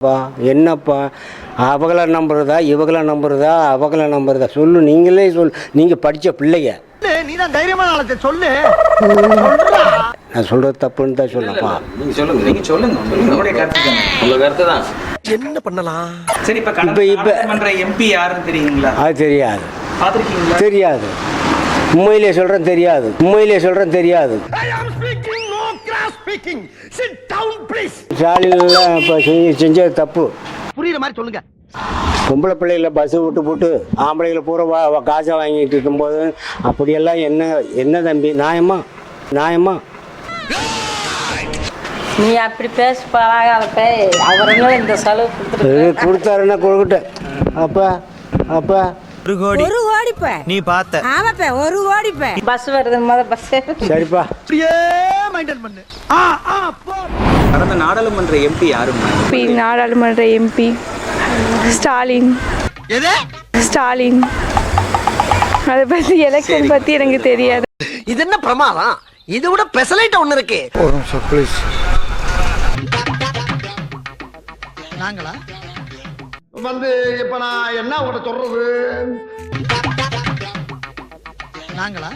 பா என்னப்பா? அவங்கள நம்புறதா? இவங்கள நம்புறதா? அவங்கள நம்புறதா? சொல்லு நீங்களே சொல் நீங்கள் படித்த பிள்ளைங்க. நீ தான் தைரியமான ஆளத்தை சொல்லு. நான் சொல்கிறது தப்புன்னு தான் சொல்லப்பா நீங்க சொல்லுங்க. நீங்க சொல்லுங்க. உங்களுடைய கருத்து தானே உங்க கருத்து தான். என்ன பண்ணலாம்? சரி இப்ப இப்ப- எம்பி யாருன்னு தெரியுங்களா? அது தெரியாது. தெரியாது. உண்மையிலே சொல்கிறேன் தெரியாது. உண்மையிலே சொல்கிறேன் தெரியாது. ஸ்பீக்கிங் சிட் டவுன் ப்ளீஸ் ஸ்டாலின்லாம் இப்போ செஞ்சது தப்பு. புரியுற மாதிரி சொல்லுங்க. பொம்பளை பிள்ளைகளை பஸ்ஸு விட்டு போட்டு ஆம்பளைகளை பூரா வா வா- காசை வாங்கிட்டு இருக்கும்போது அப்படியெல்லாம் என்ன என்ன தம்பி? நியாயமா? நியாயமா? நீ அப்படி பேசி பழகாதப்ப. அவரெல்லாம் இந்த செலவு கொடுத்துட்டு இது கொடுத்தாருன்னா கொடுக்கட்டேன் அப்பா அப்பா. ஒரு கோடி. ஒரு கோடிப்ப. நீ பார்த்த. ஆமாப்ப ஒரு கோடிப்ப. பஸ் வருது முத பஸ் சரிப்பா. அப்படியே. மெயின்டைன் பண்ணு. ஆ ஆ போ. கடந்த நாடாளுமன்ற எம்பி யாருங்க எம்பி நாடாளுமன்ற எம்பி ஸ்டாலின். எது? ஸ்டாலின். அதை பற்றி எலெக்ஷன் பற்றி எனக்கு தெரியாது. இது என்ன பிரமாதம்? இது விட பெசலைட் ஒண்ணு இருக்கு. நாங்களா? வந்து இப்ப நான் என்ன உங்கள்ட்ட சொல்றது? நாங்களா?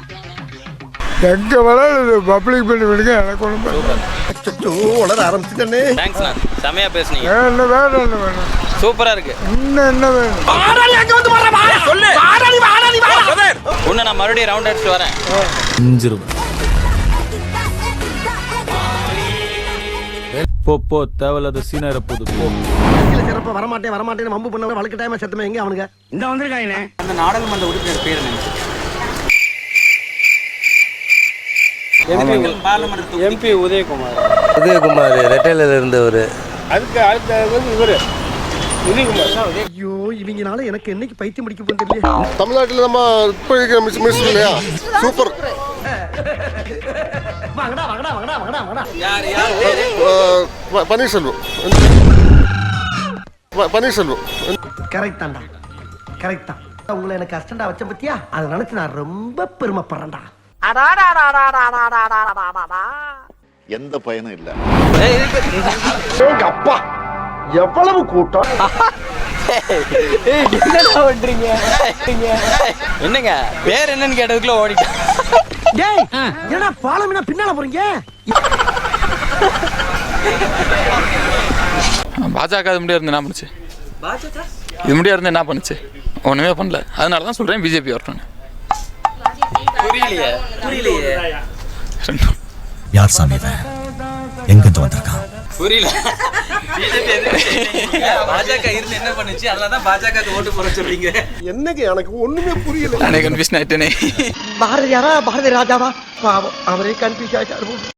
எங்க வேணாலும் பப்ளிக் பண்ணி விடுங்க எனக்கு ஒன்றும் அச்சோ வளர ஆரம்பிச்சுட்டே தேங்க்ஸ்ண்ணா செமையா பேசுனீங்க. என்ன வேணும் என்ன வேணும்? சூப்பரா இருக்கு. இன்னும் என்ன வேணும்? உன்னை நான் மறுபடியும் ரவுண்ட் அடிச்சுட்டு வரேன். போ போ தேவையில்லாத சீனாயிர போகுது. போ. சிறப்பா வரமாட்டேன் வரமாட்டேன் வம்பு பண்ண வழக்கு டைம் செத்துமே எங்க அவனுங்க? இந்த வந்திருக்காங்களே அந்த நாடாளுமன்ற உறுப்பினர் பேர் என்ன? எம்பி உதயகுமார். உதயகுமார் ரெட்டையில இருந்தவர் அதுக்கு அடுத்த வந்து இவர். உதயகுமார் ஐயோ இவங்கனால எனக்கு என்னைக்கு பைத்தியம் முடிக்க போகுது தமிழ்நாட்டில் நம்ம இப்போ இருக்கிற மிஸ் மினிஸ்டர் இல்லையா? சூப்பர். பன்னீர்செல்வம். பன்னீர்செல்வம். கரெக்ட் தான்டா. கரெக்ட் தான். உங்களை எனக்கு அஸ்டண்டா வச்ச பத்தியா? அதை நினைச்சு நான் ரொம்ப பெருமைப்படுறேன்டா. எந்த பயனும் இல்லை அப்பா எவ்வளவு கூட்டம் என்னங்க பேர் என்னன்னு கேட்டதுக்குள்ள ஓடிட்டேன் டேய் என்னடா பாலமினா பின்னால போறீங்க பாஜக அது முடியாது என்ன பண்ணுச்சு பாஜக இது முடியாது இருந்து என்ன பண்ணுச்சு ஒண்ணுமே பண்ணல அதனால தான் சொல்றேன் பிஜேபி வரட்டும் புரியலையே. புரியலையே. யார் சாமி இவன்? எங்கிருந்து வந்திருக்கான்? புரியல. பாஜக இருந்து என்ன பண்ணுச்சு? அதனால தான் பாஜக ஓட்டு போட சொல்றீங்க. என்னங்க எனக்கு ஒண்ணுமே புரியல. அன்னைக்கு கன்ஃபியூஷன் ஆயிட்டேனே பாரதியாரா பாரதி ராஜாவா பாவம். அவரே கன்ஃபியூஸ் ஆயிட்டாரு.